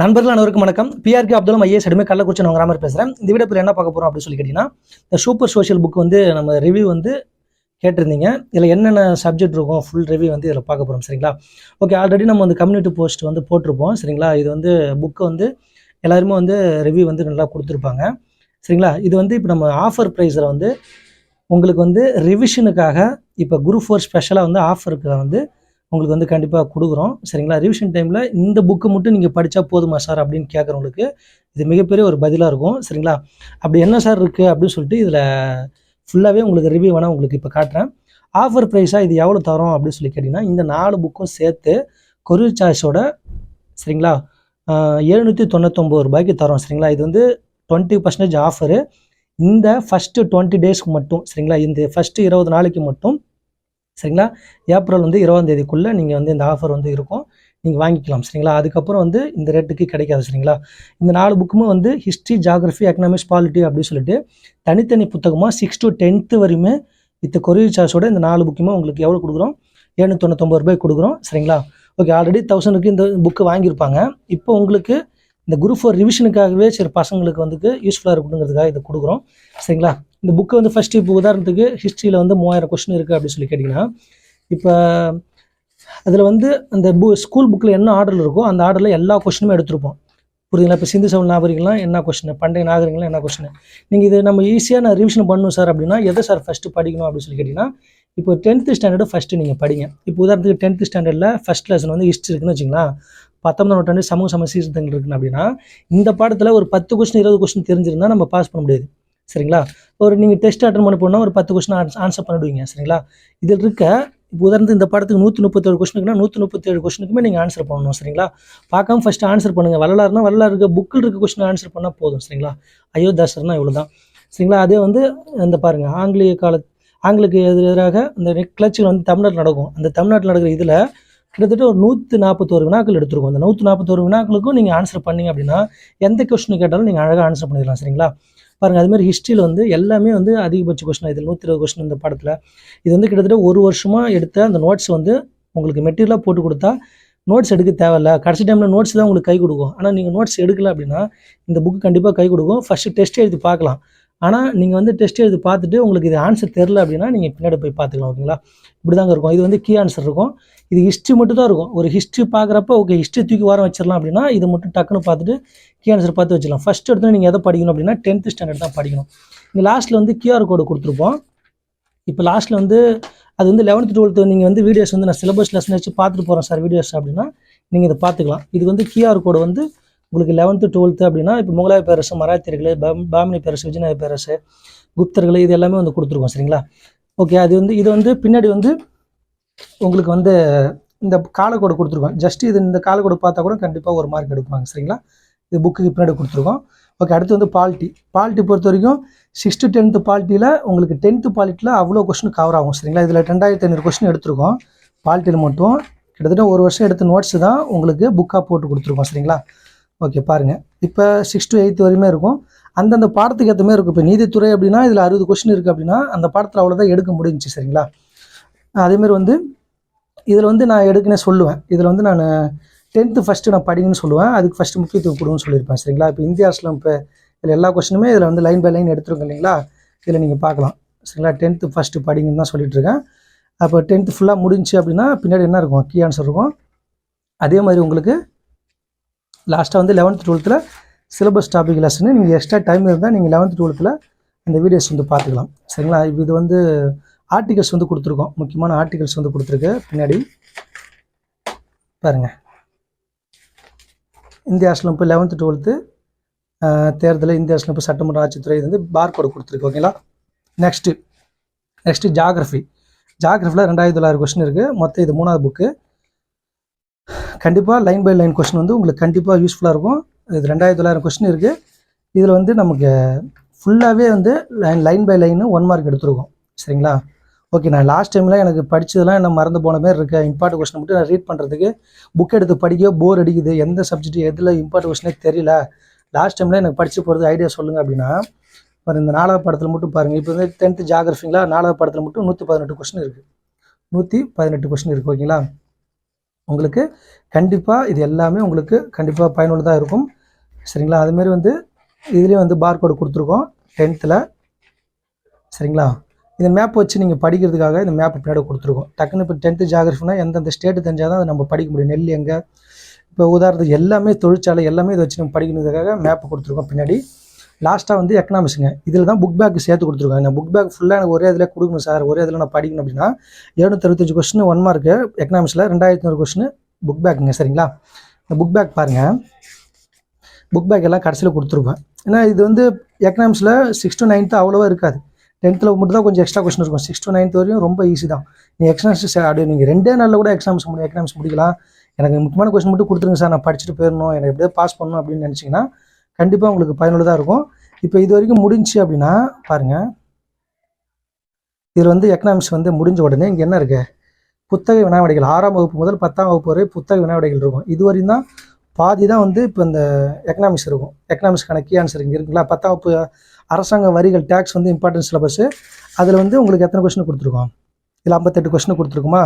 நண்பர்கள் அனைவருக்கும் வணக்கம். B R K Abdul IAS எடுமே Kallakurichi நான் கிராமர் பேசுகிறேன் இந்த வீடியோ என்ன பார்க்க போகிறோம் அப்படின்னு சொல்லி கேட்டிங்கன்னா இந்த சூப்பர் சோஷியல் புக் வந்து நம்ம ரிவ்யூ வந்து கேட்டிருந்தீங்க. இதில் என்னென்ன சப்ஜெக்ட் இருக்கும் ஃபுல் ரிவ்யூ வந்து இதில் பார்க்க போகிறோம் சரிங்களா? ஓகே ஆல்ரெடி நம்ம வந்து கம்யூனிட்டி போஸ்ட் வந்து போட்டிருப்போம் சரிங்களா? இது வந்து புக்கை வந்து எல்லாருமே வந்து ரிவ்யூ வந்து நல்லா கொடுத்துருப்பாங்க சரிங்களா? இது வந்து இப்போ நம்ம ஆஃபர் ப்ரைஸில் வந்து உங்களுக்கு வந்து ரிவிஷனுக்காக இப்போ குரூப் ஃபோர் ஸ்பெஷலாக வந்து ஆஃபருக்கு வந்து உங்களுக்கு வந்து கண்டிப்பாக கொடுக்குறோம். சரிங்களா? ரிவிஷன் டைமில் இந்த புக்கு மட்டும் நீங்கள் படித்தா போதுமா சார் அப்படின்னு கேட்குறவங்களுக்கு இது மிகப்பெரிய ஒரு பதிலாக இருக்கும். சரிங்களா? அப்படி என்ன சார் இருக்குது அப்படின்னு சொல்லிட்டு இதில் ஃபுல்லாகவே உங்களுக்கு ரிவ்யூ வேணால் உங்களுக்கு இப்போ காட்டுறேன். ஆஃபர் ப்ரைஸாக இது எவ்வளோ தரோம் அப்படின்னு சொல்லி கேட்டிங்கன்னா இந்த நாலு புக்கும் சேர்த்து கொரியர் சார்ஜோட சரிங்களா? எழுநூற்றி தொண்ணூத்தொம்பது ரூபாய்க்கு தரோம். சரிங்களா? இது வந்து டுவெண்ட்டி பர்சன்டேஜ் ஆஃபரு இந்த ஃபஸ்ட்டு டுவெண்ட்டி டேஸ்க்கு மட்டும் சரிங்களா? இந்த ஃபஸ்ட்டு இருபது நாளைக்கு மட்டும் சரிங்களா? ஏப்ரல் வந்து இருபதாம் தேதிக்குள்ளே நீங்கள் வந்து இந்த ஆஃபர் வந்து இருக்கும். நீங்கள் வாங்கிக்கலாம் சரிங்களா? அதுக்கப்புறம் வந்து இந்த ரேட்டுக்கு கிடைக்காது சரிங்களா? இந்த நாலு புக்குமே வந்து ஹிஸ்ட்ரி ஜாகிரஃபி எக்கனாமிக்ஸ் பாலிட்டி அப்படின்னு சொல்லிட்டு தனித்தனி புத்தகமாக சிக்ஸ் டு டென்த்து வரையுமே வித் கொரியர் சார்ஜோட இந்த நாலு புக்குமே உங்களுக்கு எவ்வளோ கொடுக்குறோம்? எழுநூற்றி தொண்ணூத்தொம்பது ரூபாய் கொடுக்குறோம் சரிங்களா? ஓகே ஆல்ரெடி தௌசண்ட்க்கு இந்த புக்கு வாங்கியிருப்பாங்க. இப்போ உங்களுக்கு இந்த குரூப் ஃபோர் ரிவிஷனுக்காகவே சரி பசங்களுக்கு வந்து யூஸ்ஃபுல்லாக இருக்கணுங்கிறதுக்காக இதை கொடுக்குறோம். சரிங்களா? இந்த புக்கு வந்து ஃபஸ்ட்டு இப்போ உதாரணத்துக்கு ஹிஸ்ட்ரியில் வந்து மூவாயிரம் கொஸ்டின் இருக்குது அப்படின்னு சொல்லி கேட்டிங்கன்னா இப்போ அதில் வந்து அந்த பு ஸ்கூல் புக்கில் என்ன ஆர்டரில் இருக்கோ அந்த ஆர்டரில் எல்லா கொஸ்டினுமே எடுத்திருப்போம். புரியுதுங்களா? இப்போ சிந்து சவல் நாகரிகம்லாம் என்ன கொஸ்டின் பண்டைய நாகரிகம்லாம் என்ன கொஸ்டின் நீங்கள் இது நம்ம ஈஸியாக நான் ரிவிஷன் பண்ணணும் சார் அப்படின்னா எதை சார் ஃபஸ்ட்டு படிக்கணும் அப்படின்னு சொல்லி கேட்டிங்கன்னா இப்போ டென்த்து ஸ்டாண்டர்டு ஃபஸ்ட்டு நீங்கள் படிங்க. இப்போ உதாரணத்துக்கு டென்த்து ஸ்டாண்டர்டில் ஃபஸ்ட் லெசன் வந்து ஹிஸ்ட்ரி இருக்குன்னு வச்சிங்களா பத்தொன்பதாம் நூற்றாண்டு சமூக சம சீர்திருத்தங்கள் இருக்குன்னு அப்படின்னா இந்த பாடத்தில் ஒரு பத்து கொஸ்டின் இருபது கொஸ்டின் தெரிஞ்சிருந்தா நம்ம பாஸ் பண்ண முடியாது. சரிங்களா? ஒரு நீங்கள் டெஸ்ட் அட்டன் பண்ண போனால் ஒரு பத்து கொஸ்டின் ஆன்சர் பண்ணிடுவீங்க. சரிங்களா? இதில் இருக்க இப்போ உதாரணத்து இந்த பாடத்துக்கு நூற்றி முப்பத்தேழு கொஸ்டினுக்குனா நூற்றி முப்பத்தேழு கொஸ்டினுக்குமே நீங்கள் ஆன்சர் பண்ணணும். சரிங்களா? பார்க்காம ஃபஸ்ட்டு ஆன்சர் பண்ணுங்கள் வரலாறுனா வரலாறு இருக்க புக்கில் இருக்க கொஸ்டின் ஆன்சர் பண்ணால் போதும். சரிங்களா? அயோத்தாசர்னா இவ்வளோ தான் சரிங்களா? அதே வந்து இந்த பாருங்கள் ஆங்கிலேய கால ஆங்கிலுக்கு எதிராக இந்த கிளர்ச்சிகள் வந்து தமிழ்நாட்டில் நடக்கும். அந்த தமிழ்நாட்டில் நடக்கிற இதில் கிட்டத்தட்ட ஒரு நூற்றி நாற்பத்தோரு வினாக்கள் எடுத்திருக்கும். அந்த நூற்றி நாற்பத்தோரு வினாக்களுக்கும் நீங்கள் ஆன்சர் பண்ணீங்க அப்படின்னா எந்த கொஸ்டின் கேட்டாலும் நீங்கள் அழகாக ஆன்சர் பண்ணிடலாம் சரிங்களா? பாருங்கள் அதுமாதிரி ஹிஸ்ட்ரியில் வந்து எல்லாமே வந்து அதிகபட்ச கொஸ்டின் இதில் நூற்றி இருபது கொஸ்டின் இந்த படத்தில். இது வந்து கிட்டத்தட்ட ஒரு வருஷமாக எடுத்த அந்த நோட்ஸ் வந்து உங்களுக்கு மெட்டீரியலாக போட்டு கொடுத்தா நோட்ஸ் எடுக்க தேவையில்ல. கடைசி டைமில் நோட்ஸ் தான் உங்களுக்கு கை கொடுக்கும். ஆனால் நீங்கள் நோட்ஸ் எடுக்கல அப்படின்னா இந்த புக்கு கண்டிப்பாக கை கொடுக்கும். ஃபஸ்ட்டு டெஸ்ட் எழுதி பார்க்கலாம். ஆனால் நீங்கள் வந்து டெஸ்ட் எழுதி பார்த்துட்டு உங்களுக்கு இது ஆன்சர் தெரில அப்படின்னா நீங்கள் பின்னாடி போய் பார்த்துக்கலாம் ஓகேங்களா இப்படி தாங்க இருக்கும். இது வந்து கீ ஆன்சர் இருக்கும். இது ஹிஸ்ட்ரி மட்டும் தான் இருக்கும். ஒரு ஹிஸ்ட்ரி பார்க்குறப்ப ஓகே ஹிஸ்ட்ரி தூக்கி வாரம் வச்சிடலாம் அப்படின்னா இது மட்டும் டக்குன்னு பார்த்துட்டு கீ ஆன்சர் பார்த்து வச்சிடலாம். ஃபஸ்ட் எடுத்து நீங்கள் எதை படிக்கணும் அப்படின்னா டென்த்து ஸ்டாண்டர்ட் தான் படிக்கணும். இங்கே லாஸ்ட்டில் வந்து கியூஆர் கோடு கொடுத்துருப்போம். இப்போ லாஸ்ட்டில் வந்து அது வந்து லெவன்த்து டுவெல்த்து நீங்கள் வந்து வீடியோஸ் வந்து நான் சிலபஸ் லெசன் வச்சு பார்த்துட்டு போகிறேன் சார் வீடியோஸ் அப்படின்னா நீங்கள் இதை பார்த்துக்கலாம். இது வந்து கியூஆர் கோடு வந்து உங்களுக்கு லெவன்த்து டுவெல்த்து அப்படின்னா இப்போ முகலாய பேரரசு மராத்தியர்கள் பாமினி பேரரசு விஜயநாய பேரரசு குப்தர்கள் இது எல்லாமே வந்து கொடுத்துருக்கோம் சரிங்களா? ஓகே அது வந்து இது வந்து பின்னாடி வந்து உங்களுக்கு வந்து இந்த காலக்கோடு கொடுத்துருக்கோம். ஜஸ்ட் இது இந்த காலக்கோடு பார்த்தா கூட கண்டிப்பாக ஒரு மார்க் எடுப்பாங்க சரிங்களா? இது புக்குக்கு பின்னாடி கொடுத்துருக்கோம். ஓகே அடுத்து வந்து பால்ட்டி பால்ட்டி பொறுத்த வரைக்கும் சிக்ஸ்த்து டென்த்து பால்ட்டியில் உங்களுக்கு டென்த்து பால்ட்டியில் அவ்வளோ கொஸ்டின் கவர் ஆகும் சரிங்களா? இதில் ரெண்டாயிரத்தி ஐநூறு கொஸ்டின் எடுத்திருக்கோம். பால்ட்டியில் மட்டும் கிட்டத்தட்ட ஒரு வருஷம் எடுத்த நோட்ஸ் தான் உங்களுக்கு புக்காக போட்டு கொடுத்துருக்கோம் சரிங்களா? ஓகே பாருங்கள் இப்போ சிக்ஸ் டு எயித் வரையுமே இருக்கும். அந்தந்த பாடத்துக்கு ஏற்ற மாதிரி இருக்கும். இப்போ நீதித்துறை அப்படின்னா இதில் அறுபது கொஸ்டின் இருக்குது அப்படின்னா அந்த பாடத்தில் அவ்வளோதான் எடுக்க முடிஞ்சிச்சு சரிங்களா? அதேமாரி வந்து இதில் வந்து நான் எடுக்கனே சொல்லுவேன். இதில் வந்து நான் டென்த்து ஃபஸ்ட்டு நான் படிங்கன்னு சொல்லுவேன். அதுக்கு ஃபஸ்ட்டு முக்கியத்துவம் கொடுன்னு சொல்லியிருப்பேன் சரிங்களா? இப்போ இந்திய அரசில் இப்போ இதில் எல்லா கொஸ்டினுமே இதில் வந்து லைன் பை லைன் எடுத்துருக்கோம் இல்லைங்களா? இதில் நீங்கள் பார்க்கலாம் சரிங்களா? டென்த்து ஃபஸ்ட்டு படிங்கன்னு தான் சொல்லிட்டுருக்கேன் அப்போ டென்த்து ஃபுல்லாக முடிஞ்சு அப்படின்னா பின்னாடி என்ன இருக்கும்? கீ ஆன்சர் இருக்கும். அதே மாதிரி உங்களுக்கு லாஸ்ட்டாக வந்து லெவன்த்து டுவெல்த்தில் சிலபஸ் டாபிக் லெசனு நீங்கள் எக்ஸ்ட்ரா டைம் இருந்தால் நீங்கள் லெவன்த்து டுவெல்த்தில் அந்த வீடியோஸ் வந்து பார்த்துக்கலாம். சரிங்களா? இப்போ இது வந்து ஆர்டிகல்ஸ் வந்து கொடுத்துருக்கோம். முக்கியமான ஆர்டிகல்ஸ் வந்து கொடுத்துருக்கு. பின்னாடி பாருங்கள் இந்திய அரசில் இப்போ லெவன்த்து டுவெல்த்து தேர்தல் இந்திய அரசில் இப்போ சட்டமன்ற ஆட்சித்துறை இது வந்து பார் கோடு கொடுத்துருக்கு ஓகேங்களா நெக்ஸ்ட்டு நெக்ஸ்ட்டு ஜாகிரஃபி ஜாகிரஃபியில் ரெண்டாயிரத்தி தொள்ளாயிரம் கொஸ்டின் இருக்குது மொத்தம் இது மூணாவது புக்கு கண்டிப்பாக லைன் பை லைன் கொஸ்டின் வந்து உங்களுக்கு கண்டிப்பாக யூஸ்ஃபுல்லாக இருக்கும். இது ரெண்டாயிரத்தி தொள்ளாயிரம் கொஸ்டின் இருக்குது இதில் வந்து நமக்கு ஃபுல்லாகவே வந்து line line by line one mark எடுத்துருக்கோம். சரிங்களா? ஓகே நான் லாஸ்ட் டைமில் எனக்கு படித்ததெல்லாம் என்ன மறந்து போன மாதிரி இருக்க. இம்பார்ட்டன் கொஸ்டின் மட்டும் நான் ரீட் பண்ணுறதுக்கு புக் எடுத்து படிக்க போர் அடிக்குது. எந்த சப்ஜெக்ட் எதில் இம்பார்ட்டன் கொஸ்டினே தெரியல. லாஸ்ட் டைமில் எனக்கு படித்து போகிறது ஐடியா சொல்லுங்கள் அப்படின்னா பாரு இந்த நாலாவது படத்தில் மட்டும் பாருங்கள் இப்போ வந்து டென்த்து ஜாகிரஃபிங்களா நாலாவது படத்தில் மட்டும் நூற்றி பதினெட்டு கொஸ்டின் இருக்குது நூற்றி பதினெட்டு கொஸ்டின் இருக்குது ஓகேங்களா உங்களுக்கு கண்டிப்பாக இது எல்லாமே உங்களுக்கு கண்டிப்பாக பயனுள்ளதாக இருக்கும். சரிங்களா? அதுமாரி வந்து இதுலேயே வந்து பார்கோடு கொடுத்துருக்கோம் டென்த்தில் சரிங்களா? இந்த மேப் வச்சு நீங்கள் படிக்கிறதுக்காக இந்த மேப் பின்னாடி கொடுத்துருக்கோம். டக்குன்னு இப்போ டென்த்து ஜாகிரஃபினா எந்தெந்த ஸ்டேட்டு தெரிஞ்சால் தான் அதை நம்ம படிக்க முடியும். நெல் எங்கே? இப்போ உதாரணத்துக்கு எல்லாமே தொழிற்சாலை எல்லாமே இதை வச்சு நம்ம படிக்கிறதுக்காக மேப் கொடுத்துருக்கோம் பின்னாடி. லாஸ்ட்டாக வந்து எக்கனாமிக்ஸுங்க இதில் தான் புக் பேக் சேர்த்து கொடுத்துருக்காங்க. புக் பேக் ஃபுல்லாக எனக்கு ஒரே இதில் கொடுக்கணும் சார் ஒரே இதில் நான் படிக்கணும் அப்படின்னா எழுநூத்தறுபத்தஞ்சு கொஸ்டின் ஒன் மார்க்கு எக்கனாமிக்ஸில் ரெண்டாயிரத்தி நூறு கொஸ்டின் புக் பேக்குங்க சரிங்களா? இந்த புக் பேக் பாருங்கள் புக் பேக் எல்லாம் கடைசியில் கொடுத்துருப்பேன். ஏன்னா இது வந்து எக்கனாமிக்ஸில் சிக்ஸ் டு நைன்த்து அவ்வளோவா இருக்காது. டென்த்தில் மட்டும் தான் கொஞ்சம் எக்ஸ்ட்ரா கொஸ்டின் இருக்கும். சிக்ஸ் டு நைன்த் வரையும் ரொம்ப ஈஸி தான். நீ எக்ஸாம்ஸ் அப்படி நீங்கள் ரெண்டே நாளில் கூட எக்ஸாம்ஸ் முடியும். எக்கனாமிக்ஸ் முடிக்கலாம். எனக்கு முக்கியமான கொஸ்டின் மட்டும் கொடுத்துருங்க சார் நான் படிச்சுட்டு போயிடணும். எனக்கு எப்படியாவது பாஸ் பண்ணணும் அப்படின்னு நினச்சிங்கன்னா கண்டிப்பாக உங்களுக்கு பயனுள்ளதாக இருக்கும். இப்போ இது வரைக்கும் முடிஞ்சு அப்படின்னா பாருங்கள் இதில் வந்து எக்கனாமிக்ஸ் வந்து முடிஞ்ச உடனே இங்கே என்ன இருக்குது புத்தக வினாவிடைகள். ஆறாம் வகுப்பு முதல் பத்தாம் வகுப்பு வரை புத்தக வினாவிடைகள் இருக்கும். இது வரையும் தான் பாதி தான் வந்து இப்போ இந்த எக்கனாமிக்ஸ் இருக்கும். எக்கனாமிக்ஸ்க்கான கீ ஆன்சர் இங்கே இருக்குங்களா? பத்தாம் வகுப்பு அரசாங்க வரிகள் டேக்ஸ் வந்து இம்பார்ட்டன்ட் சிலபஸ்ஸு அதில் வந்து உங்களுக்கு எத்தனை கொஸ்டின் கொடுத்துருக்கோம்? இதில் ஐம்பத்தெட்டு கொஸ்டின் கொடுத்துருக்குமா?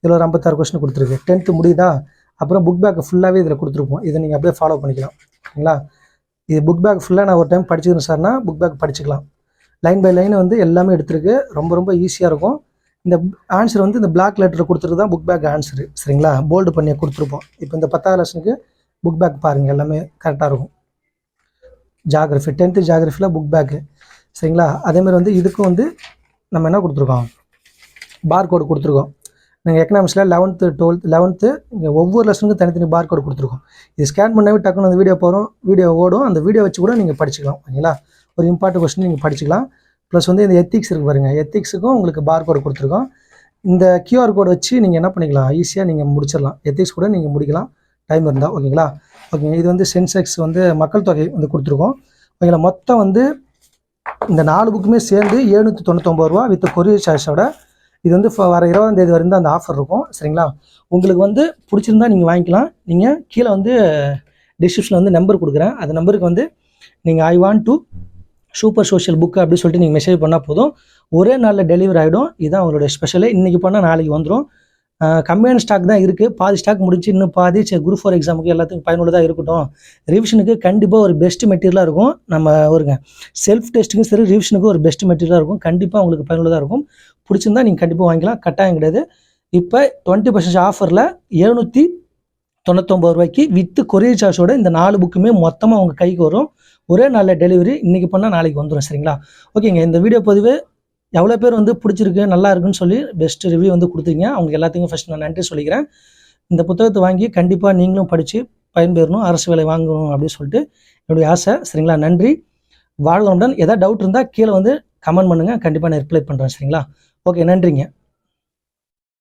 இதில் ஒரு ஐம்பத்தாறு கொஸ்டின் கொடுத்துருக்கு. டென்த்து முடியுதா? அப்புறம் புக் பேக் ஃபுல்லாகவே இதில் கொடுத்துருப்போம். இதை நீங்கள் அப்படியே ஃபாலோ பண்ணிக்கலாம். ஓகேங்களா இது புக் பேக் ஃபுல்லாக நான் ஒரு டைம் படிச்சுக்கிறேன் சார்னா புக் பேக் படிச்சுக்கலாம். லைன் பை லைன் வந்து எல்லாமே எடுத்திருக்கு. ரொம்ப ரொம்ப ஈஸியாக இருக்கும். இந்த ஆன்சர் வந்து இந்த பிளாக் லெட்டர் கொடுத்துட்டு தான் புக் பேக் ஆன்சரு சரிங்களா? போல்டு பண்ணி கொடுத்துருப்போம். இப்போ இந்த பத்தாவது லெசனுக்கு புக் பேக் பாருங்கள் எல்லாமே கரெக்டாக இருக்கும். ஜாகிரஃபி டென்த்து ஜாகிரஃபியில் புக் பேக்கு சரிங்களா? அதேமாதிரி வந்து இதுக்கும் வந்து நம்ம என்ன கொடுத்துருக்கோம்? பார் கோடு கொடுத்துருக்கோம். நீங்கள் எக்கனாமிக்ஸில் லெவன்த்து டுவெல்த் லெவன்த்து இங்கே ஒவ்வொரு லெசனுக்கும் தனித்தனி பார் கோடு கொடுத்துருக்கோம். இது ஸ்கேன் பண்ணவே டக்குன்னு அந்த வீடியோ போகிறோம் வீடியோ ஓடும். அந்த வீடியோ வச்சு கூட நீங்கள் படிச்சுக்கலாம் ஓகேங்களா ஒரு இம்பார்ட்டன்ட் கொஸ்டின் நீங்கள் படிச்சுக்கலாம். ப்ளஸ் வந்து இந்த எத்திக்ஸ் இருக்கு பாருங்கள் எத்திக்ஸுக்கும் உங்களுக்கு பார் கோடு கொடுத்துருக்கோம். இந்த கியூஆர் கோடு வச்சு நீங்கள் என்ன பண்ணிக்கலாம்? ஈஸியாக நீங்கள் முடிச்சிடலாம். எத்திக்ஸ் கூட நீங்கள் முடிக்கலாம். டைம் இருந்தால் ஓகேங்களா? ஓகேங்க இது வந்து சென்செக்ஸ் வந்து மக்கள் தொகை வந்து கொடுத்துருக்கோம். ஓகேங்களா? மொத்தம் வந்து இந்த நாலு புக்குமே சேர்ந்து எழுநூற்றி தொண்ணூத்தொம்பது ரூபா வித் கொரியர் சார்ஜோட இது வந்து ஃப- வர இருபதாம் தேதி வரைக்கும் அந்த ஆஃபர் இருக்கும். சரிங்களா? உங்களுக்கு வந்து பிடிச்சிருந்தா நீங்கள் வாங்கிக்கலாம். நீங்கள் கீழே வந்து டிஸ்கிரிப்ஷனில் வந்து நம்பர் கொடுக்குறேன். அந்த நம்பருக்கு வந்து நீங்கள் I want to super social book அப்படின்னு சொல்லிட்டு நீங்கள் மெசேஜ் பண்ணால் போதும். ஒரே நாளில் டெலிவரி ஆகிடும் இதுதான் அவங்களுடைய ஸ்பெஷலு இன்றைக்கி பண்ணால் நாளைக்கு வந்துடும் கம்மியான ஸ்டாக் தான் இருக்குது பாதி ஸ்டாக் முடிச்சு இன்னும் பாதி சரி குரூப் ஃபோர் எக்ஸாமுக்கு எல்லாத்துக்கும் பயனுள்ளதாக இருக்கட்டும். ரிவிஷனுக்கு கண்டிப்பாக ஒரு பெஸ்ட் மெட்டீரியலாக இருக்கும். நம்ம ஒருங்க செல்ஃப் டெஸ்ட்டுக்கும் சரி ரிவிஷனுக்கும் ஒரு பெஸ்ட் மெட்டீரியலாக இருக்கும். கண்டிப்பாக உங்களுக்கு பயனுள்ளதாக இருக்கும். பிடிச்சிருந்தா நீங்கள் கண்டிப்பாக வாங்கிக்கலாம். கட்டாயம் கிடையாது. இப்போ டுவெண்ட்டி பர்சன்டேஜ் ஆஃபரில் எழுநூற்றி தொண்ணூத்தொம்பது ரூபாய்க்கு வித்து கொரியர் சார்ஜோட இந்த நாலு புக்குமே மொத்தமாக உங்கள் கைக்கு வரும். ஒரே நாளில் டெலிவரி இன்றைக்கி பண்ணால் நாளைக்கு வந்துடும் சரிங்களா? ஓகேங்க இந்த வீடியோ பதிவு எவ்வளோ பேர் வந்து பிடிச்சிருக்கு நல்லா இருக்குன்னு சொல்லி பெஸ்ட் ரிவ்யூ வந்து கொடுத்தீங்க. அவங்க எல்லாத்துக்கும் ஃபஸ்ட் நான் நன்றி சொல்லிக்கிறேன். இந்த புத்தகத்தை வாங்கி கண்டிப்பாக நீங்களும் படித்து பயன்பெறணும் அரசு வேலை வாங்கணும் அப்படின்னு சொல்லிட்டு என்னுடைய ஆசை. சரிங்களா? நன்றி. வாழ்வனுடன் ஏதாவது டவுட் இருந்தால் கீழே வந்து கமெண்ட் பண்ணுங்கள் கண்டிப்பாக நான் ரிப்ளை பண்ணுறேன் சரிங்களா? ஓகே நன்றிங்க.